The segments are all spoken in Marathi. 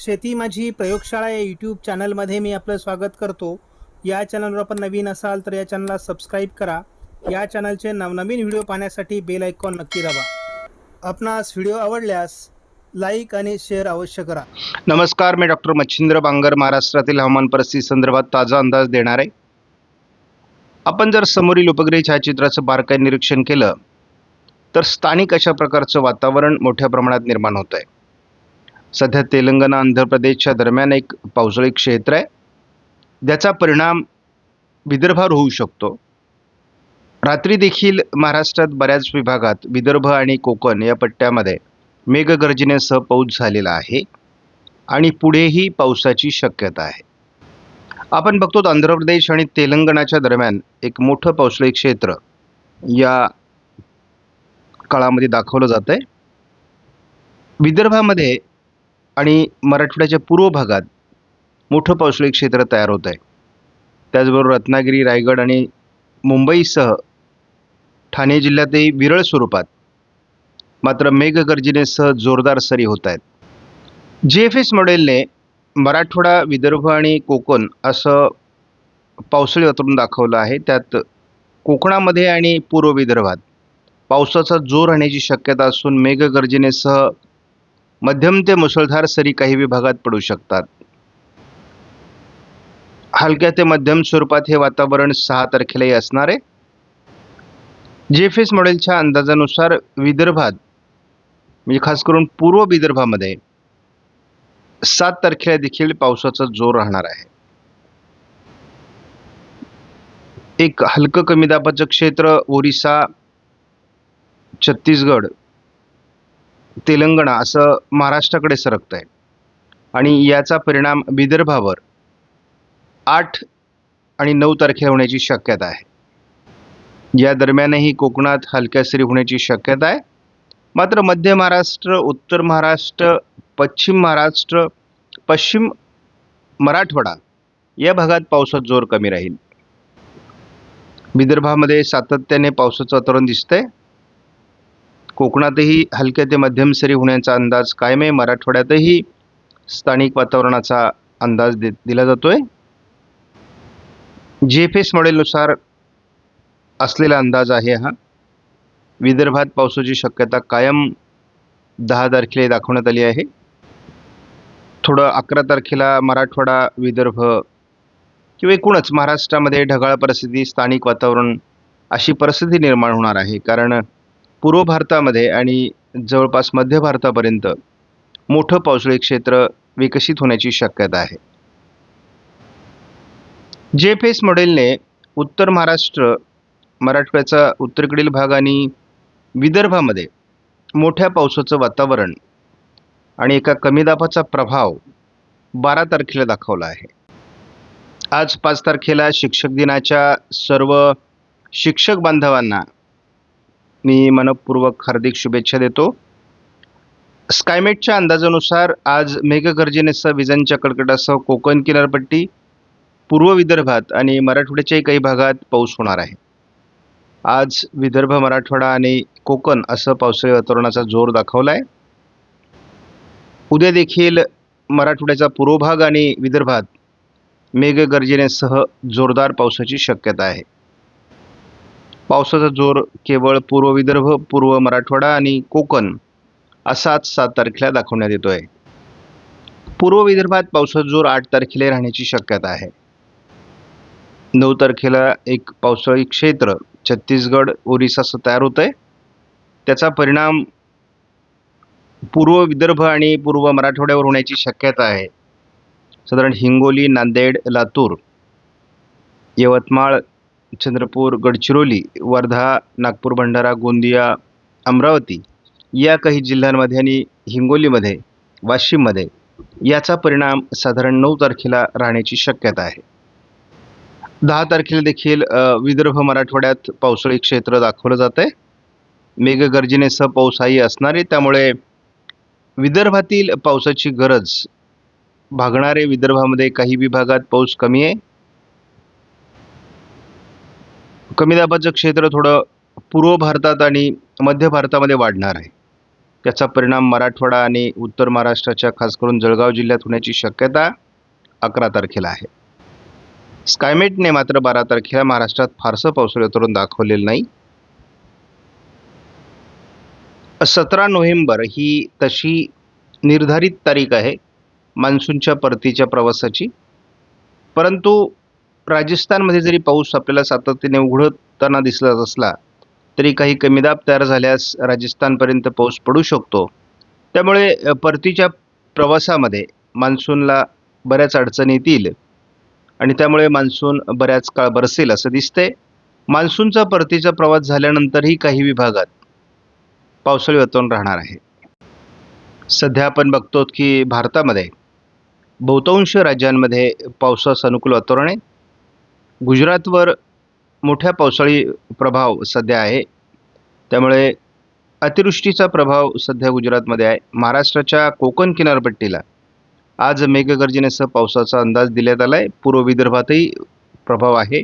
शेती माझी प्रयोगशाळा या यूट्यूब चॅनलमध्ये मी आपलं स्वागत करतो. या चॅनलवर आपण नवीन असाल तर या चॅनलला सबस्क्राईब करा. या चॅनलचे नवनवीन व्हिडिओ पाहण्यासाठी बेल आयकॉन नक्की दाबा. आपणास व्हिडिओ आवडल्यास लाईक आणि शेअर अवश्य करा. नमस्कार मी डॉक्टर मच्छिंद्र बांगर महाराष्ट्रातील हवामान परिस्थिती संदर्भात ताजा अंदाज देणार आहे. आपण जर समोरील उपग्रह छायाचित्राचं बारकाई निरीक्षण केलं तर स्थानिक अशा प्रकारचं वातावरण मोठ्या प्रमाणात निर्माण होत आहे सध्या तेलंगणा आंध्र प्रदेशच्या दरम्यान एक पावसाळी क्षेत्र आहे. ज्याचा परिणाम विदर्भावर होऊ शकतो. रात्री देखील महाराष्ट्रात बऱ्याच विभागात विदर्भ आणि कोकण या पट्ट्यामध्ये मेघगर्जनेसह पाऊस झालेला आहे आणि पुढेही पावसाची शक्यता आहे. आपण बघतो आंध्र प्रदेश आणि तेलंगणाच्या दरम्यान एक मोठं पावसाळी क्षेत्र या काळामध्ये दाखवलं जात आहे विदर्भामध्ये आणि मराठवाड्याच्या पूर्व भागात मोठं पावसाळी क्षेत्र तयार होत आहे. त्याचबरोबर रत्नागिरी रायगड आणि मुंबईसह ठाणे जिल्ह्यातही विरळ स्वरूपात मात्र मेघगर्जनेसह जोरदार सरी होत आहेत. जी एफ एस मॉडेलने मराठवाडा विदर्भ आणि कोकण असं पावसाळी वातावरण दाखवलं आहे. त्यात कोकणामध्ये आणि पूर्व विदर्भात पावसाचा जोर राहण्याची शक्यता असून मेघगर्जनेसह मध्यम ते मुसळधार सरी काही विभागात पडू शकतात. हलक्या ते मध्यम स्वरूपात हे वातावरण सहा तारखेलाही असणार. आहे जी एफ एस मॉडेलच्या अंदाजानुसार विदर्भात म्हणजे खास करून पूर्व विदर्भामध्ये सात तारखेला देखील पावसाचा जोर राहणार आहे. एक हलकं कमी दाबाचं क्षेत्र ओरिसा छत्तीसगड तेलंगणा असं महाराष्ट्राकडे सरकत आहे आणि याचा परिणाम विदर्भावर आठ आणि नऊ तारखेला होण्याची शक्यता आहे. या दरम्यानही कोकणात हलक्या सरी होण्याची शक्यता आहे. मात्र मध्य महाराष्ट्र उत्तर महाराष्ट्र पश्चिम महाराष्ट्र पश्चिम मराठवाडा या भागात पावसात जोर कमी राहील. विदर्भामध्ये सातत्याने पावसाचं वातावरण दिसतंय. कोकणातही हलक्या ते मध्यम सरी होण्याचा अंदाज कायम आहे. मराठवाड्यातही स्थानिक वातावरणाचा अंदाज दे दिला जातो आहे जे एफ एस मॉडेलनुसार असलेला अंदाज आहे हा. विदर्भात पावसाची शक्यता कायम दहा तारखेला दाखवण्यात आली आहे. थोडं अकरा तारखेला मराठवाडा विदर्भ किंवा एकूणच महाराष्ट्रामध्ये ढगाळ परिस्थिती स्थानिक वातावरण अशी परिस्थिती निर्माण होणार आहे. कारण पूर्व भारतामध्ये आणि जवळपास मध्य भारतापर्यंत मोठं पावसाळी क्षेत्र विकसित होण्याची शक्यता आहे. जे फेस एस मॉडेलने उत्तर महाराष्ट्र मराठवाड्याचा उत्तरेकडील भाग आणि विदर्भामध्ये मोठ्या पावसाचं वातावरण आणि एका कमी दाबाचा प्रभाव बारा तारखेला दाखवला आहे. आज पाच तारखेला शिक्षक दिनाच्या सर्व शिक्षक बांधवांना मी मनपूर्वक हार्दिक शुभेच्छा देतो. स्कायमेटच्या अंदाजानुसार आज मेघगर्जनेसह विजांच्या कडकडासह कोकण किनारपट्टी पूर्व विदर्भात आणि मराठवाड्याच्याही काही भागात पाऊस होणार आहे. आज विदर्भ मराठवाडा आणि कोकण असं पावसाळी वातावरणाचा जोर दाखवला आहे उद्या देखील मराठवाड्याचा पूर्व भाग आणि विदर्भात मेघगर्जनेसह जोरदार पावसाची शक्यता आहे. पावसाचा जोर केवळ पूर्व विदर्भ पूर्व मराठवाडा आणि कोकण असाच सात तारखेला दाखवण्यात येतो आहे पूर्व विदर्भात पावसाचा जोर आठ तारखेला राहण्याची शक्यता आहे. नऊ तारखेला एक पावसाळी क्षेत्र छत्तीसगड ओरिसाचं तयार होतं आहे त्याचा परिणाम पूर्व विदर्भ आणि पूर्व मराठवाड्यावर होण्याची शक्यता आहे. साधारण हिंगोली नांदेड लातूर यवतमाळ चंद्रपूर गडचिरोली वर्धा नागपूर भंडारा गोंदिया अमरावती या काही जिल्ह्यांमध्ये आणि हिंगोलीमध्ये वाशिममध्ये याचा परिणाम साधारण नऊ तारखेला राहण्याची शक्यता आहे. दहा तारखेला देखील विदर्भ मराठवाड्यात पावसाळी क्षेत्र दाखवलं जात आहे मेघगर्जनेसह पाऊस असणारे त्यामुळे विदर्भातील पावसाची गरज भागणारे विदर्भामध्ये काही विभागात पाऊस कमी आहे. कमी दाबाचं क्षेत्र थोडं पूर्व भारतात आणि मध्य भारतामध्ये वाढणार आहे. त्याचा परिणाम मराठवाडा आणि उत्तर महाराष्ट्राच्या खास करून जळगाव जिल्ह्यात होण्याची शक्यता अकरा तारखेला आहे. स्कायमेटने मात्र बारा तारखेला महाराष्ट्रात फारसं पावसाळी वातावरण दाखवलेलं नाही. सतरा नोव्हेंबर ही तशी निर्धारित तारीख आहे मान्सूनच्या परतीच्या प्रवासाची. परंतु राजस्थानमध्ये जरी पाऊस आपल्याला सातत्याने उघडताना दिसला असला तरी काही कमी दाब तयार झाल्यास राजस्थानपर्यंत पाऊस पडू शकतो. त्यामुळे परतीच्या प्रवासामध्ये मान्सूनला बऱ्याच अडचणी येतील. आणि त्यामुळे मान्सून बऱ्याच काळ बरसेल असं दिसतंय. मान्सूनचा परतीचा प्रवास झाल्यानंतरही काही विभागात पावसाळी वातावरण राहणार आहे. सध्या आपण बघतो की भारतामध्ये बहुतांश राज्यांमध्ये पावसास अनुकूल वातावरण आहे. गुजरातवर मोठ्या पावसाळी प्रभाव सध्या आहे. त्यामुळे अतिवृष्टीचा प्रभाव सध्या गुजरातमध्ये आहे. महाराष्ट्राच्या कोकण किनारपट्टीला आज मेघगर्जनेसह पावसाचा अंदाज देण्यात आला आहे. पूर्व विदर्भातही प्रभाव आहे.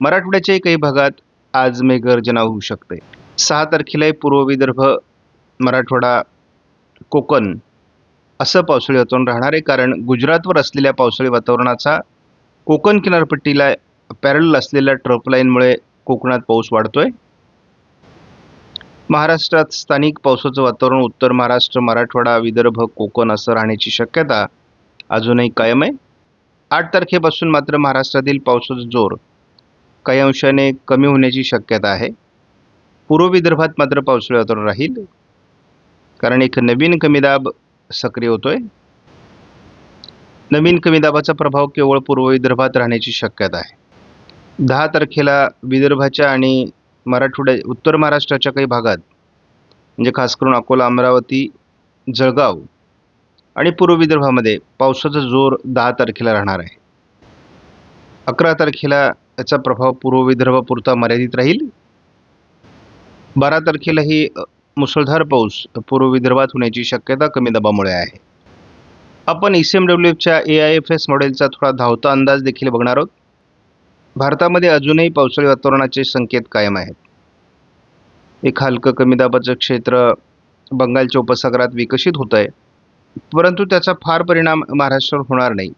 मराठवाड्याच्याही काही भागात आज मेघगर्जना होऊ शकते. सहा तारखेलाही पूर्व विदर्भ मराठवाडा कोकण. असं पावसाळी वातावरण राहणार आहे. कारण गुजरातवर असलेल्या पावसाळी वातावरणाचा कोकण किनारपट्टीला पॅरल असलेल्या ट्रफ लाईनमुळे कोकणात पाऊस वाढतोय. महाराष्ट्रात स्थानिक पावसाचं वातावरण उत्तर महाराष्ट्र मराठवाडा विदर्भ कोकण असं राहण्याची शक्यता अजूनही कायम आहे. आठ तारखेपासून मात्र महाराष्ट्रातील पावसाचा जोर काही अंशाने कमी होण्याची शक्यता आहे. पूर्व विदर्भात मात्र पावसाळी वातावरण राहील कारण एक नवीन कमीदाब सक्रिय होतोय. नवीन कमीदाबाचा प्रभाव केवळ पूर्व विदर्भात राहण्याची शक्यता आहे. दहा तारखेला विदर्भाच्या आणि मराठवाड्या उत्तर महाराष्ट्राच्या काही भागात म्हणजे खास करून अकोला अमरावती जळगाव आणि पूर्व विदर्भामध्ये पावसाचा जोर दहा तारखेला राहणार आहे. अकरा तारखेला याचा प्रभाव पूर्व विदर्भापुरता मर्यादित राहील. बारा तारखेलाही मुसळधार पाऊस पूर्व विदर्भात होण्याची शक्यता कमी दाबामुळे आहे. आपण ई सी एम डब्ल्यू एफच्या ए आय एफ एस मॉडेलचा थोडा धावता अंदाज देखील बघणार आहोत. भारतामध्ये अजूनही पावसाळी वातावरणाचे संकेत कायम आहेत. एक हलकं कमी दाबाचं क्षेत्र बंगालच्या उपसागरात विकसित होत आहे परंतु त्याचा फार परिणाम महाराष्ट्रावर होणार नाही.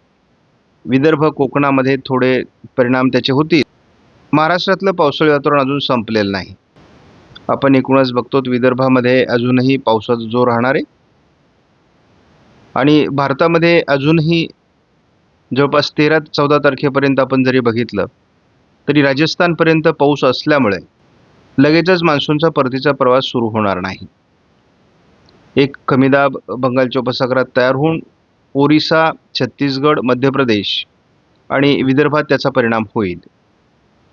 विदर्भ कोकणामध्ये थोडे परिणाम त्याचे होतील. महाराष्ट्रातलं पावसाळी वातावरण अजून संपलेलं नाही. आपण एकूणच बघतो विदर्भामध्ये अजूनही पावसाचा जोर राहणार आहे. आणि भारतामध्ये अजूनही जवळपास तेरा चौदा तारखेपर्यंत आपण जरी बघितलं तरी राजस्थानपर्यंत पाऊस असल्यामुळे लगेचच मान्सूनचा परतीचा प्रवास सुरू होणार नाही. एक कमीदाब बंगालच्या उपसागरात तयार होऊन ओरिसा छत्तीसगड मध्य प्रदेश आणि विदर्भात त्याचा परिणाम होईल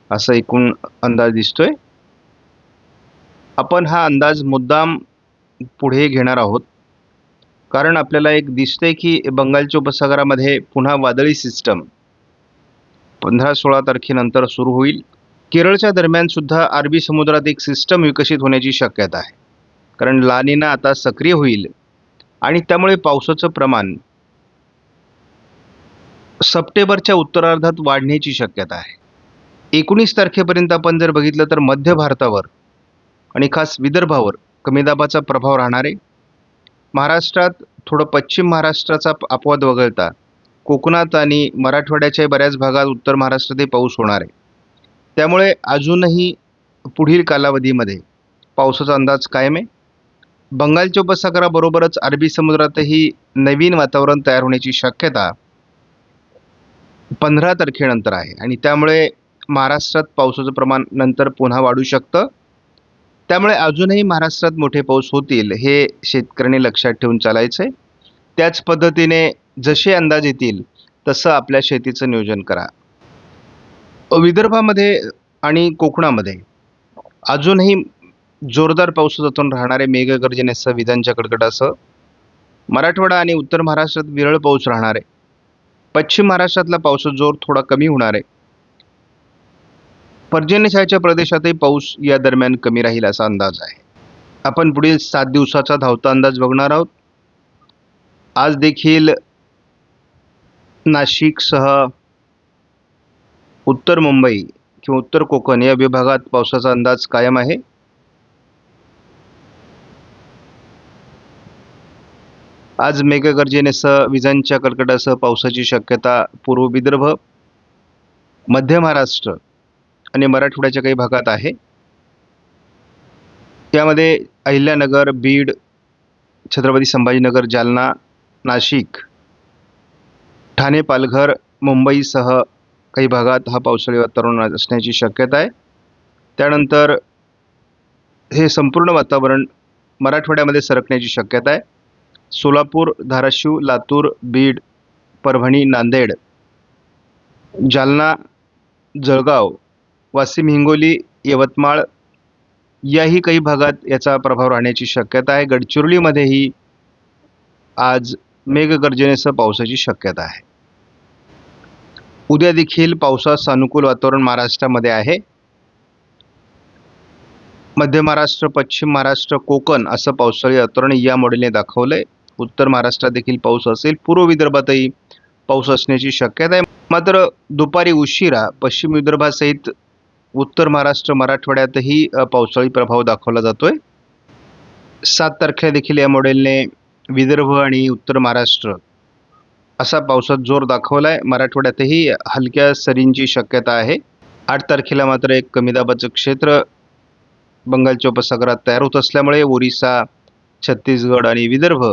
असा एकूण अंदाज दिसतोय. आपण हा अंदाज मुद्दाम पुढे घेणार आहोत कारण आपल्याला एक दिसतंय की बंगालच्या उपसागरामध्ये पुन्हा वादळी सिस्टम पंधरा सोळा तारखेनंतर सुरू होईल. केरळच्या दरम्यान सुद्धा अरबी समुद्रात एक सिस्टम विकसित होण्याची शक्यता आहे. कारण लानिना आता सक्रिय होईल. आणि त्यामुळे पावसाचं प्रमाण सप्टेंबरच्या उत्तरार्धात वाढण्याची शक्यता आहे. एकोणीस तारखेपर्यंत आपण जर बघितलं तर मध्य भारतावर आणि खास विदर्भावर कमी दाबाचा प्रभाव राहणार आहे. महाराष्ट्रात थोडं पश्चिम महाराष्ट्राचा अपवाद वगळता कोकणात आणि मराठवाड्याच्या बऱ्याच भागात उत्तर महाराष्ट्रातही पाऊस होणार आहे. त्यामुळे अजूनही पुढील कालावधीमध्ये पावसाचा अंदाज कायम आहे. बंगालच्या उपसागराबरोबरच अरबी समुद्रातही नवीन वातावरण तयार होण्याची शक्यता पंधरा तारखेनंतर आहे आणि त्यामुळे महाराष्ट्रात पावसाचं प्रमाण नंतर पुन्हा वाढू शकतं. त्यामुळे अजूनही महाराष्ट्रात मोठे पाऊस होतील हे शेतकऱ्यांनी लक्षात ठेवून चालायचं आहे त्याच पद्धतीने जसे अंदाज येतील तसं आपल्या शेतीचं नियोजन करा. विदर्भामध्ये आणि कोकणामध्ये अजूनही जोरदार पावसातून राहणारे मेघगर्जनेसह विजांच्या कडकडासह मराठवाडा आणि उत्तर महाराष्ट्रात विरळ पाऊस राहणार आहे पश्चिम महाराष्ट्रातला पावसाचा जोर थोडा कमी होणार आहे पर्जन्यछायाच्या प्रदेशातही पाऊस या दरम्यान कमी राहील असा अंदाज आहे. आपण पुढील सात दिवसाचा धावता अंदाज बघणार आहोत. आज देखील नाशिकसह उत्तर मुंबई किंवा उत्तर कोकण या विभागात पावसाचा अंदाज कायम आहे? आज मेघगर्जनेसह विजांच्या कडकडासह पावसाची शक्यता पूर्व विदर्भ मध्य महाराष्ट्र आणि मराठवाड्याच्या काही भागात आहे. यामध्ये अहिल्यानगर बीड छत्रपती संभाजीनगर जालना नाशिक ठाणे पालघर मुंबईसह काही भागात हा पावसाळी वातावरण असण्याची शक्यता आहे. त्यानंतर हे संपूर्ण वातावरण मराठवाड्यामध्ये सरकण्याची शक्यता आहे. सोलापूर धाराशिव लातूर बीड परभणी नांदेड जालना जळगाव वाशिम हिंगोली यवतमाळ याही काही भागात याचा प्रभाव राहण्याची शक्यता आहे. गडचिरोलीमध्येही आज मेघगर्जनेसह पावसाची शक्यता आहे. उद्या देखील पावसास अनुकूल वातावरण महाराष्ट्रामध्ये आहे. मध्य महाराष्ट्र पश्चिम महाराष्ट्र कोकण असं पावसाळी वातावरण या मॉडेलने दाखवलं आहे उत्तर महाराष्ट्रात देखील पाऊस असेल. पूर्व विदर्भातही पाऊस असण्याची शक्यता आहे. मात्र दुपारी उशिरा पश्चिम विदर्भासहित उत्तर महाराष्ट्र मराठवाड्यातही पावसाळी प्रभाव दाखवला जातोय. सात तारखेला देखील या मॉडेलने विदर्भ आणि उत्तर महाराष्ट्र असा पावसात जोर दाखवला आहे मराठवाड्यातही हलक्या सरींची शक्यता आहे. आठ तारखेला मात्र एक कमी दाबाचं क्षेत्र बंगालच्या उपसागरात तयार होत असल्यामुळे ओरिसा छत्तीसगड आणि विदर्भ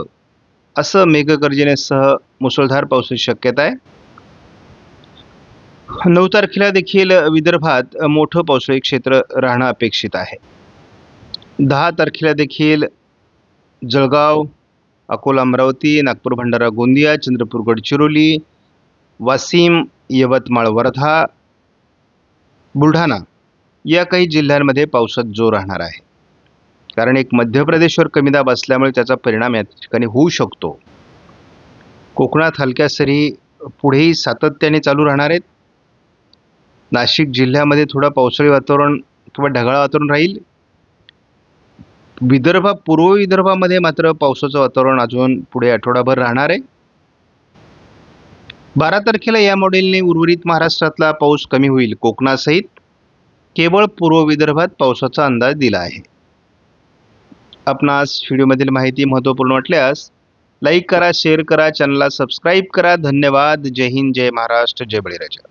असं मेघगर्जनेसह मुसळधार पावसाची शक्यता आहे. नऊ तारखेला देखील विदर्भात मोठं पावसाळी क्षेत्र राहणं अपेक्षित आहे. दहा तारखेला देखील जळगाव अकोला अमरावती नागपूर भंडारा गोंदिया चंद्रपूर गडचिरोली वाशिम यवतमाळ वर्धा बुलढाणा या काही जिल्ह्यांमध्ये पावसात जोर राहणार आहे. कारण एक मध्य प्रदेशवर कमी दाब असल्यामुळे त्याचा परिणाम या ठिकाणी होऊ शकतो. कोकणात हलक्या सरी पुढेही सातत्याने चालू राहणार आहेत. नाशिक जिल्ह्यामध्ये थोडं पावसाळी वातावरण किंवा ढगाळ वातावरण राहील. विदर्भ पूर्व विदर्भामध्ये मात्र पावसाचं वातावरण अजून पुढे आठवडाभर राहणार आहे. बारा तारखेला या मॉडेलने उर्वरित महाराष्ट्रातला पाऊस कमी होईल कोकणासहित केवळ पूर्व विदर्भात पावसाचा अंदाज दिला आहे. आपणास व्हिडिओमधील माहिती महत्त्वपूर्ण वाटल्यास लाईक करा शेअर करा चॅनलला सबस्क्राईब करा. धन्यवाद. जय हिंद जय महाराष्ट्र जय बळीराजा.